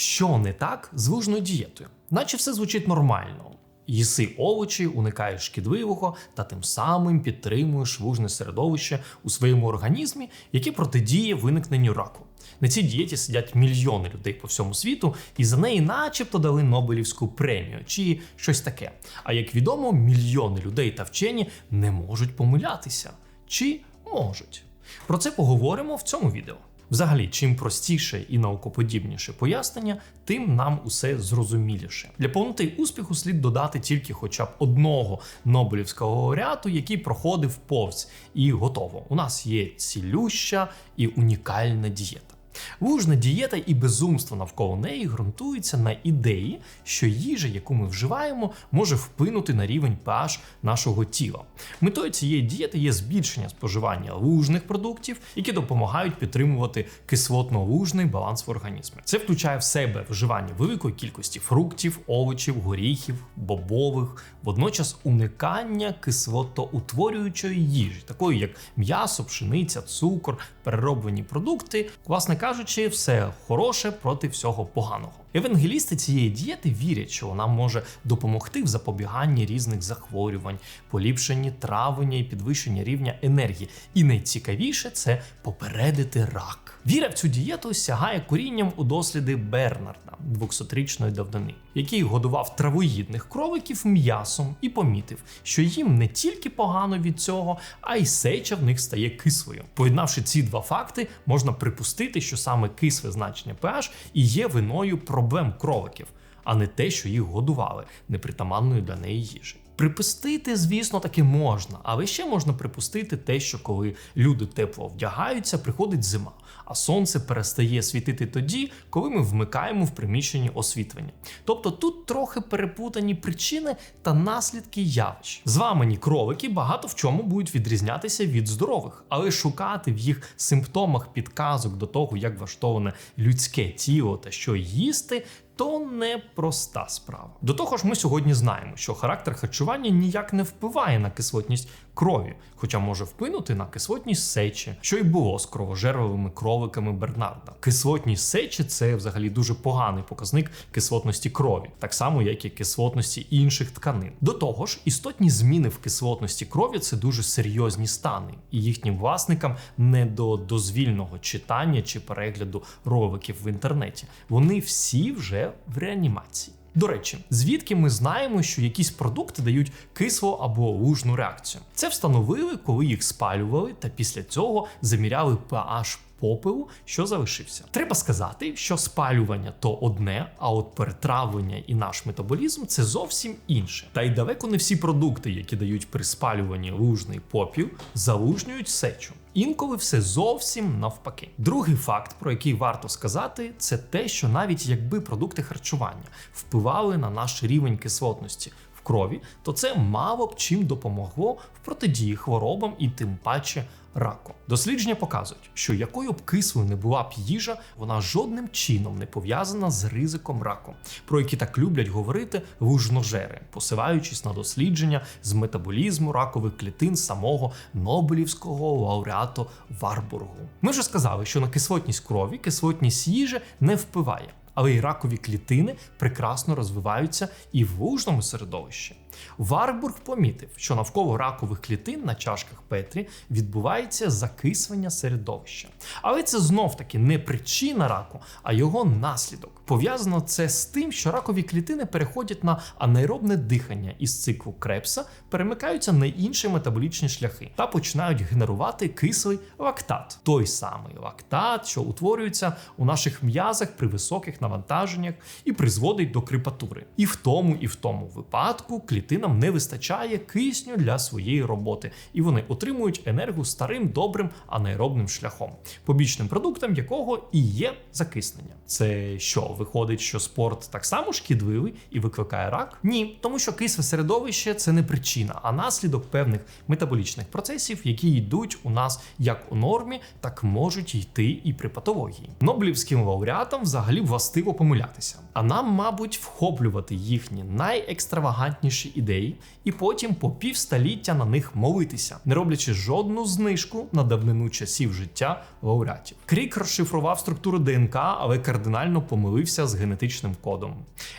Що не так з лужною дієтою? Наче все звучить нормально. Їси овочі, уникаєш шкідливого та тим самим підтримуєш лужне середовище у своєму організмі, яке протидіє виникненню раку. На цій дієті сидять мільйони людей по всьому світу, і за неї, начебто, дали Нобелівську премію чи щось таке. А як відомо, мільйони людей та вчені не можуть помилятися. Чи можуть? Про це поговоримо в цьому відео. Взагалі, чим простіше і наукоподібніше пояснення, тим нам усе зрозуміліше. Для повноти успіху слід додати тільки хоча б одного Нобелівського лауреату, який проходив повз, і готово. У нас є цілюща і унікальна дієта. Лужна дієта і безумство навколо неї ґрунтуються на ідеї, що їжа, яку ми вживаємо, може вплинути на рівень pH нашого тіла. Метою цієї дієти є збільшення споживання лужних продуктів, які допомагають підтримувати кислотно-лужний баланс в організмі. Це включає в себе вживання великої кількості фруктів, овочів, горіхів, бобових, водночас уникання кислотоутворюючої їжі, такої як м'ясо, пшениця, цукор, перероблені продукти, власне кажучи, все хороше проти всього поганого. Евангелісти цієї дієти вірять, що вона може допомогти в запобіганні різних захворювань, поліпшенні травлення і підвищенні рівня енергії. І найцікавіше це попередити рак. Віра в цю дієту сягає корінням у досліди Бернарда 200-річної давнини, який годував травоїдних кровиків м'ясом і помітив, що їм не тільки погано від цього, а й сеча в них стає кислою. Поєднавши ці два факти, можна припустити, що саме кисле значення pH і є виною проблем кроликів, а не те, що їх годували непритаманною для неї їжі. Припустити, звісно, таки можна, але ще можна припустити те, що коли люди тепло вдягаються, приходить зима, а сонце перестає світити тоді, коли ми вмикаємо в приміщенні освітлення. Тобто тут трохи перепутані причини та наслідки явищ. Зламані кролики багато в чому будуть відрізнятися від здорових, але шукати в їх симптомах підказок до того, як влаштоване людське тіло та що їсти. То непроста справа. До того ж, ми сьогодні знаємо, що характер харчування ніяк не впливає на кислотність крові, хоча може вплинути на кислотність сечі, що й було з кровожерливими кроликами Бернарда. Кислотність сечі це взагалі дуже поганий показник кислотності крові, так само як і кислотності інших тканин. До того ж, істотні зміни в кислотності крові це дуже серйозні стани, і їхнім власникам не до дозвільного читання чи перегляду роликів в інтернеті. Вони всі вже в реанімації. До речі, звідки ми знаємо, що якісь продукти дають кисло або лужну реакцію? Це встановили, коли їх спалювали, та після цього заміряли pH попелу, що залишився. Треба сказати, що спалювання то одне, а от перетравлення і наш метаболізм це зовсім інше. Та й далеко не всі продукти, які дають при спалюванні лужний попіл, залужнюють сечу. Інколи все зовсім навпаки. Другий факт, про який варто сказати, це те, що навіть якби продукти харчування впливали на наш рівень кислотності в крові, то це мало б чим допомогло в протидії хворобам і тим паче раку. Дослідження показують, що якою б кислою не була б їжа, вона жодним чином не пов'язана з ризиком раку, про які так люблять говорити лужножери, посилаючись на дослідження з метаболізму ракових клітин самого Нобелівського лауреату Варбургу. Ми вже сказали, що на кислотність крові кислотність їжі не впливає. Але й ракові клітини прекрасно розвиваються і в лужному середовищі. Варбург помітив, що навколо ракових клітин на чашках Петрі відбувається закислення середовища. Але це знов таки не причина раку, а його наслідок. Пов'язано це з тим, що ракові клітини переходять на анаеробне дихання із циклу Крепса, перемикаються на інші метаболічні шляхи та починають генерувати кислий лактат. Той самий лактат, що утворюється у наших м'язах при високих навантаженнях і призводить до крипатури. І в тому, і в тому випадку клітинам не вистачає кисню для своєї роботи, і вони отримують енергію старим добрим анаеробним шляхом, побічним продуктом якого і є закиснення. Це що виходить, що спорт так само шкідливий і викликає рак? Ні, тому що кисле середовище це не причина, а наслідок певних метаболічних процесів, які йдуть у нас як у нормі, так можуть йти і при патології. Нобелівським лауреатам взагалі властиво помилятися, а нам, мабуть, вхоплювати їхні найекстравагантніші ідеї, і потім по півстоліття на них молитися, не роблячи жодну знижку на давнину часів життя лауреатів. Крік розшифрував структуру ДНК, але кардинально помилився з генетичним кодом.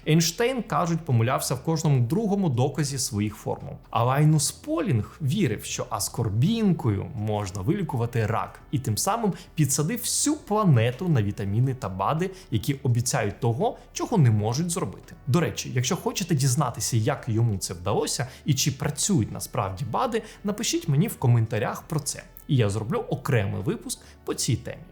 Ейнштейн кажуть, помилявся в кожному другому доказі своїх формул. А Лайнус Полінг вірив, що аскорбінкою можна вилікувати рак, і тим самим підсадив всю планету на вітаміни та БАДи, які обіцяють того, чого не можуть зробити. До речі, якщо хочете дізнатися, як йому це вдалося і чи працюють насправді БАДи, напишіть мені в коментарях про це, і я зроблю окремий випуск по цій темі.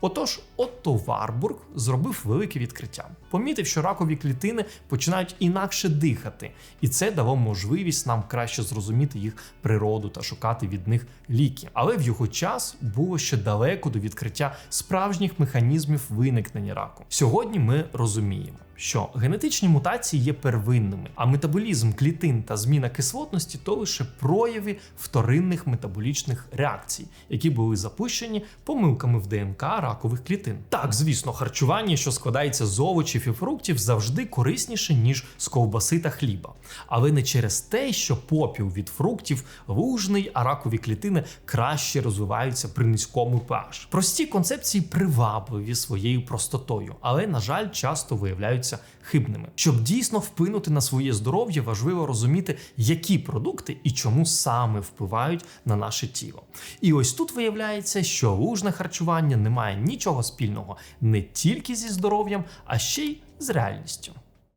Отож, Отто Варбург зробив велике відкриття. Помітив, що ракові клітини починають інакше дихати, і це дало можливість нам краще зрозуміти їх природу та шукати від них ліки. Але в його час було ще далеко до відкриття справжніх механізмів виникнення раку. Сьогодні ми розуміємо. Що генетичні мутації є первинними, а метаболізм клітин та зміна кислотності то лише прояви вторинних метаболічних реакцій, які були запущені помилками в ДНК ракових клітин. Так, звісно, харчування, що складається з овочів і фруктів, завжди корисніше ніж з ковбаси та хліба, але не через те, що попіл від фруктів лужний, а ракові клітини краще розвиваються при низькому pH. Прості концепції привабливі своєю простотою, але на жаль, часто виявляються хибними. Щоб дійсно вплинути на своє здоров'я, важливо розуміти, які продукти і чому саме впливають на наше тіло. І ось тут виявляється, що лужне харчування не має нічого спільного не тільки зі здоров'ям, а ще й з реальністю.